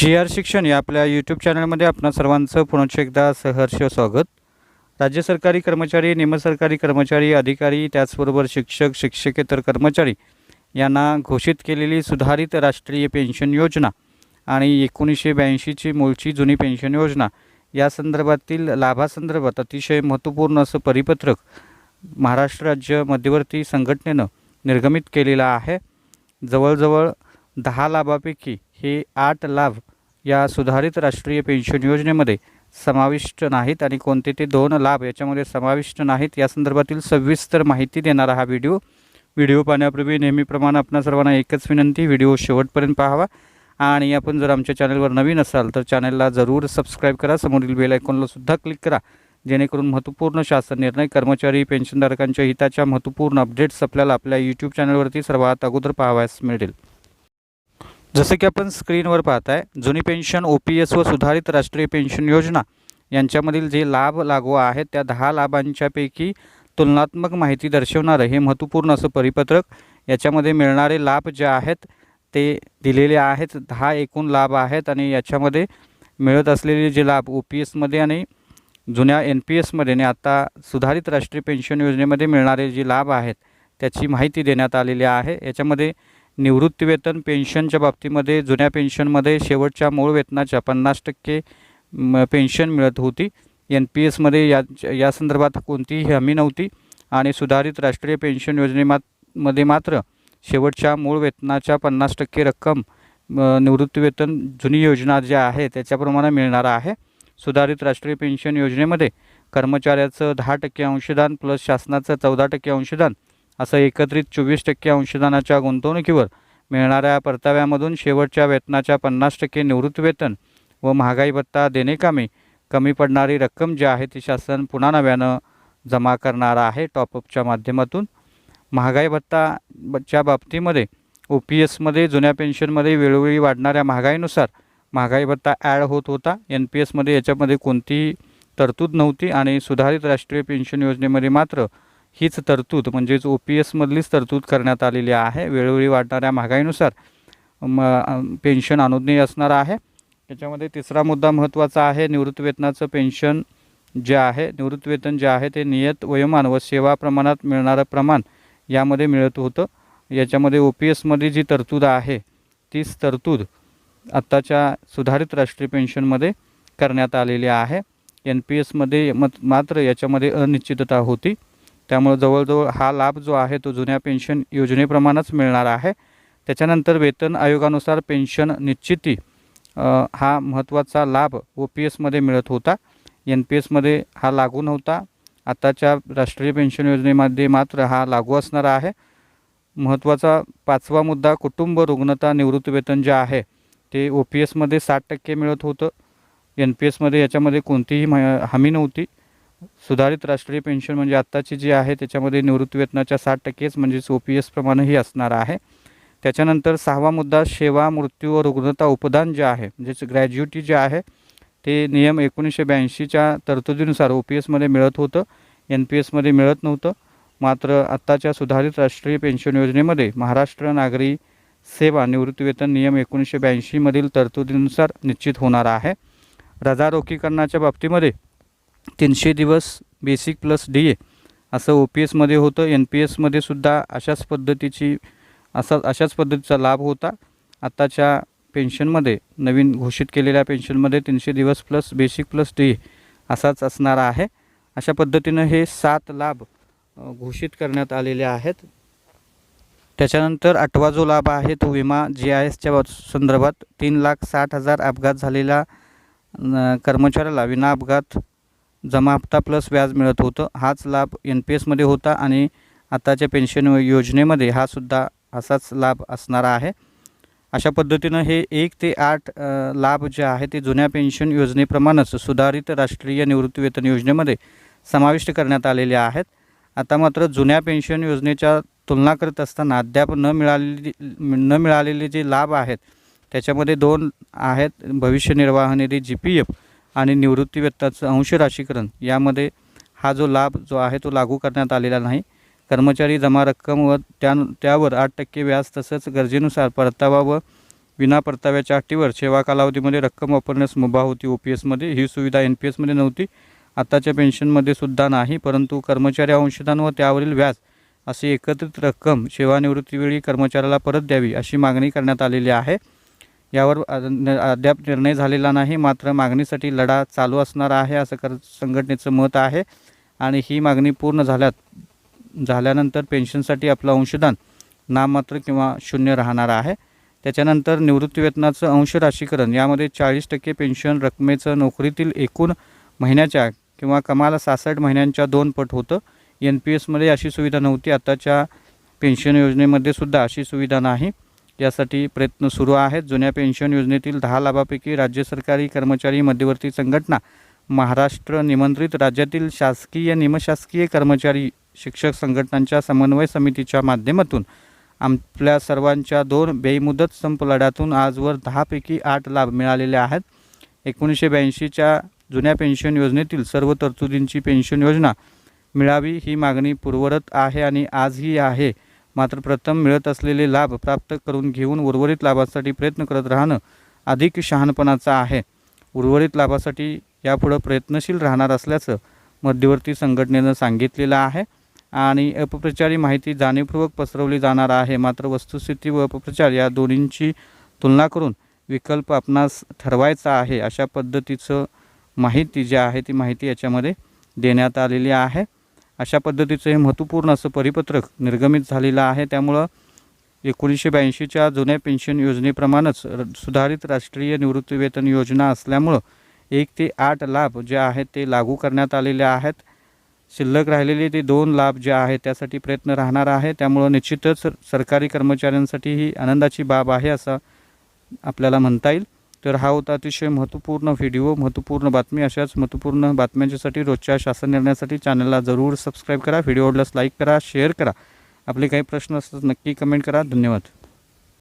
जी R शिक्षण या आपल्या यूट्यूब चॅनलमध्ये आपणा सर्वांचं पुनश्च एकदा सहर्ष स्वागत. राज्य सरकारी कर्मचारी निमसरकारी कर्मचारी अधिकारी त्याचबरोबर शिक्षक शिक्षकेतर कर्मचारी यांना घोषित केलेली सुधारित राष्ट्रीय पेन्शन योजना आणि एकोणीसशे ब्याऐंशीची मूळची जुनी पेन्शन योजना या संदर्भातील लाभासंदर्भात अतिशय महत्त्वपूर्ण असं परिपत्रक महाराष्ट्र राज्य मध्यवर्ती संघटनेनं निर्गमित केलेलं आहे. जवळजवळ दहा लाभापैकी हे आठ लाभ या सुधारित राष्ट्रीय पेन्शन योजनेमध्ये समाविष्ट नाहीत आणि कोणते ते दोन लाभ याच्यामध्ये समाविष्ट नाहीत या संदर्भातील सविस्तर माहिती देणारा हा व्हिडिओ. व्हिडिओ पाहण्यापूर्वी नेहमीप्रमाणे आपणा सर्वांना एकच विनंती व्हिडिओ शेवटपर्यंत पाहावा. आणि आपण जर आमच्या चॅनलवर नवीन असाल तर चॅनलला जरूर सबस्क्राईब करा. समोरील बेल आयकॉनलासुद्धा क्लिक करा. जेणेकरून महत्त्वपूर्ण शासन निर्णय कर्मचारी पेन्शनधारकांच्या हिताच्या महत्त्वपूर्ण अपडेट्स आपल्याला आपल्या यूट्यूब चॅनलवरती सर्वात अगोदर पाहावयास मिळेल जसं की आपण स्क्रीनवर पाहताय जुनी पेन्शन ओ पी एस व सुधारित राष्ट्रीय पेन्शन योजना यांच्यामधील जे लाभ लागू आहेत त्या दहा लाभांच्यापैकी तुलनात्मक माहिती दर्शवणारं हे महत्त्वपूर्ण असं परिपत्रक याच्यामध्ये मिळणारे लाभ जे आहेत ते दिलेले आहेत. दहा एकूण लाभ आहेत आणि याच्यामध्ये मिळत असलेले जे लाभ ओ पी एसमध्ये आणि जुन्या एन पी एसमध्ये आणि आता सुधारित राष्ट्रीय पेन्शन योजनेमध्ये मिळणारे जे लाभ आहेत त्याची माहिती देण्यात आलेली आहे. याच्यामध्ये निवृत्तीवेतन पेन्शनच्या बाबतीमध्ये जुन्या पेन्शनमध्ये शेवटच्या मूळ वेतनाच्या पन्नास टक्के पेन्शन मिळत होती. एन पी एसमध्ये या या संदर्भात कोणतीही हमी नव्हती आणि सुधारित राष्ट्रीय पेन्शन योजनेमात मध्ये मात्र शेवटच्या मूळ वेतनाच्या पन्नास टक्के रक्कम निवृत्तीवेतन जुनी योजना जी आहे त्याच्याप्रमाणे मिळणार आहे. सुधारित राष्ट्रीय पेन्शन योजनेमध्ये कर्मचाऱ्याचं दहा टक्के अंशदान प्लस शासनाचं चौदा टक्के अंशदान असं एकत्रित चोवीस टक्के अंशदानाच्या गुंतवणुकीवर मिळणाऱ्या परताव्यामधून शेवटच्या वेतनाच्या पन्नास टक्के निवृत्तीवेतन व महागाई भत्ता देणे कामी कमी पडणारी रक्कम जी आहे ती शासन पुन्हा नव्यानं जमा करणार आहे. टॉपअपच्या माध्यमातून महागाई भत्ताच्या बाबतीमध्ये ओ पी एसमध्ये जुन्या पेन्शनमध्ये वेळोवेळी वाढणाऱ्या महागाईनुसार महागाई भत्ता ॲड होत होता. एन पी एसमध्ये याच्यामध्ये कोणतीही तरतूद नव्हती आणि सुधारित राष्ट्रीय पेन्शन योजनेमध्ये मात्र हीच तरतूद म्हणजेच ओ पी एसमधलीच तरतूद करण्यात आलेली आहे. वेळोवेळी वाढणाऱ्या महागाईनुसार म पेन्शन अनुज्ञेय असणार आहे. याच्यामध्ये तिसरा मुद्दा महत्त्वाचा आहे निवृत्तवेतनाचं पेन्शन जे आहे निवृत्तीवेतन जे आहे ते नियत वयोमान व सेवा प्रमाणात मिळणारं प्रमाण यामध्ये मिळत होतं. याच्यामध्ये ओ पी एसमध्ये जी तरतूद आहे तीच तरतूद आत्ताच्या सुधारित राष्ट्रीय पेन्शनमध्ये करण्यात आलेली आहे. एन पी एसमध्ये मत मात्र याच्यामध्ये अनिश्चितता होती. त्यामुळे जवळजवळ हा लाभ जो आहे तो जुन्या पेन्शन योजनेप्रमाणेच मिळणार आहे. त्याच्यानंतर वेतन आयोगानुसार पेन्शन निश्चिती हा महत्त्वाचा लाभ ओ पी एसमध्ये मिळत होता. एन पी एसमध्ये हा लागू नव्हता. आताच्या राष्ट्रीय पेन्शन योजनेमध्ये मात्र हा लागू असणार आहे. महत्त्वाचा पाचवा मुद्दा कुटुंब रुग्णता निवृत्तीवेतन जे आहे ते ओ पी एसमध्ये साठ टक्के मिळत होतं. एन पी एसमध्ये याच्यामध्ये कोणतीही म- हमी नव्हती. सुधारित राष्ट्रीय पेन्शन म्हणजे आत्ताची जी आहे त्याच्यामध्ये निवृत्तीवेतनाच्या साठ टक्केच म्हणजेच ओ पी एसप्रमाणेही असणार आहे. त्याच्यानंतर सहावा मुद्दा सेवा मृत्यू व रुग्णता उपदान जे आहे म्हणजेच ग्रॅज्युटी जे आहे ते नियम एकोणीसशे ब्याऐंशीच्या तरतुदीनुसार ओ पी एसमध्ये मिळत होतं एन पी एसमध्ये मिळत नव्हतं. मात्र आत्ताच्या सुधारित राष्ट्रीय पेन्शन योजनेमध्ये महाराष्ट्र नागरी सेवा निवृत्तीवेतन नियम एकोणीसशे ब्याऐंशीमधील तरतुदीनुसार निश्चित होणार आहे. रजारोखीकरणाच्या बाबतीमध्ये तीनशे दिवस बेसिक प्लस डी ए असं ओ पी एसमध्ये होतं. एन पी एसमध्ये सुद्धा अशाच पद्धतीची असा अशाच पद्धतीचा लाभ होता. आत्ताच्या पेन्शनमध्ये नवीन घोषित केलेल्या पेन्शनमध्ये तीनशे दिवस प्लस बेसिक प्लस डी असाच असणारा आहे. अशा पद्धतीनं हे सात लाभ घोषित करण्यात आलेले आहेत. त्याच्यानंतर आठवा जो लाभ आहे तो विमा जी आय एसच्या संदर्भात तीन लाख साठ हजार अपघात झालेला कर्मचाऱ्याला विना अपघात जमा हप्ता प्लस व्याज मिळत होतं. हाच लाभ एन पी एसमध्ये होता आणि आताच्या पेन्शन योजनेमध्ये हा सुद्धा असाच लाभ असणारा आहे. अशा पद्धतीनं हे एक ते आठ लाभ जे आहे ते जुन्या पेन्शन योजनेप्रमाणेच सुधारित राष्ट्रीय निवृत्तीवेतन योजनेमध्ये समाविष्ट करण्यात आलेले आहेत. आता मात्र जुन्या पेन्शन योजनेच्या तुलना करत असताना अद्याप न मिळालेली न मिळालेले जे लाभ आहेत त्याच्यामध्ये दोन आहेत भविष्य निर्वाह निधी जी पी एफ आणि निवृत्तीवेत्ताचं अंश राशीकरण यामध्ये हा जो लाभ जो आहे तो लागू करण्यात आलेला नाही. कर्मचारी जमा रक्कम व त्या त्यावर आठ टक्के व्याज तसंच गरजेनुसार परतावा व विना परताव्याच्या अटीवर सेवा कालावधीमध्ये रक्कम वापरण्यास मुभा होती. ओ पी एसमध्ये ही सुविधा एन पी एसमध्ये नव्हती. आताच्या पेन्शनमध्ये सुद्धा नाही परंतु कर्मचारी अंशदान व त्यावरील व्याज अशी एकत्रित रक्कम सेवानिवृत्तीवेळी कर्मचाऱ्याला परत द्यावी अशी मागणी करण्यात आलेली आहे. यावर अद्याप निर्णय झालेला नाही मात्र मागणीसाठी लढा चालू असणार आहे असं कर संघटनेचं मत आहे. आणि ही मागणी पूर्ण झाल्यात झाल्यानंतर पेन्शनसाठी आपलं अंशदान नाममात्र किंवा शून्य राहणार आहे. त्याच्यानंतर निवृत्तीवेतनाचं अंश राशीकरण यामध्ये चाळीस टक्के पेन्शन रकमेचं नोकरीतील एकूण महिन्याच्या किंवा कमाल सासष्ट महिन्यांच्या दोन पट होतं. एन पी एसमध्ये अशी सुविधा नव्हती आताच्या पेन्शन योजनेमध्ये सुद्धा अशी सुविधा नाही. यासाठी प्रयत्न सुरू आहेत. जुन्या पेन्शन योजनेतील दहा लाभापैकी राज्य सरकारी कर्मचारी मध्यवर्ती संघटना महाराष्ट्र निमंत्रित राज्यातील शासकीय निमशासकीय कर्मचारी शिक्षक संघटनांच्या समन्वय समितीच्या माध्यमातून आपल्या सर्वांच्या दोन बेमुदत संप लढ्यातून आजवर दहापैकी आठ लाभ मिळालेले आहेत. एकोणीसशे ब्याऐंशीच्या जुन्या पेन्शन योजनेतील सर्व तरतुदींची पेन्शन योजना मिळावी ही मागणी पूर्वरत आहे आणि आजही आहे. मात्र प्रथम मिळत असलेले लाभ प्राप्त करून घेऊन उर्वरित लाभासाठी प्रयत्न करत राहणं अधिक शहाणपणाचं आहे. उर्वरित लाभासाठी यापुढं प्रयत्नशील राहणार असल्याचं मध्यवर्ती संघटनेनं सांगितलेलं आहे आणि अपप्रचारी माहिती जाणीवपूर्वक पसरवली जाणार आहे. मात्र वस्तुस्थिती व अपप्रचार या दोन्हींची तुलना करून विकल्प आपणास ठरवायचा आहे अशा पद्धतीचं माहिती जी आहे ती माहिती याच्यामध्ये देण्यात आलेली आहे. अशा पद्धतीचं हे महत्त्वपूर्ण असं परिपत्रक निर्गमित झालेलं आहे. त्यामुळं एकोणीसशे ब्याऐंशीच्या जुन्या पेन्शन योजनेप्रमाणेच र- सुधारित राष्ट्रीय निवृत्तीवेतन योजना असल्यामुळं एक ते आठ लाभ जे आहेत ते लागू करण्यात आलेले आहेत. शिल्लक राहिलेले ते दोन लाभ जे आहेत त्यासाठी प्रयत्न राहणार आहे. त्यामुळं निश्चितच सरकारी कर्मचाऱ्यांसाठी ही आनंदाची बाब आहे असं आपल्याला म्हणता येईल. तर हा होता अतिशय महत्त्वपूर्ण व्हिडिओ महत्त्वपूर्ण बातमी. अशाच महत्त्वपूर्ण बातम्यांच्यासाठी रोजच्या शासन निर्णयासाठी चॅनलला जरूर सबस्क्राईब करा. व्हिडिओ आवडल्यास लाईक करा शेअर करा. आपले काही प्रश्न असतात नक्की कमेंट करा. धन्यवाद.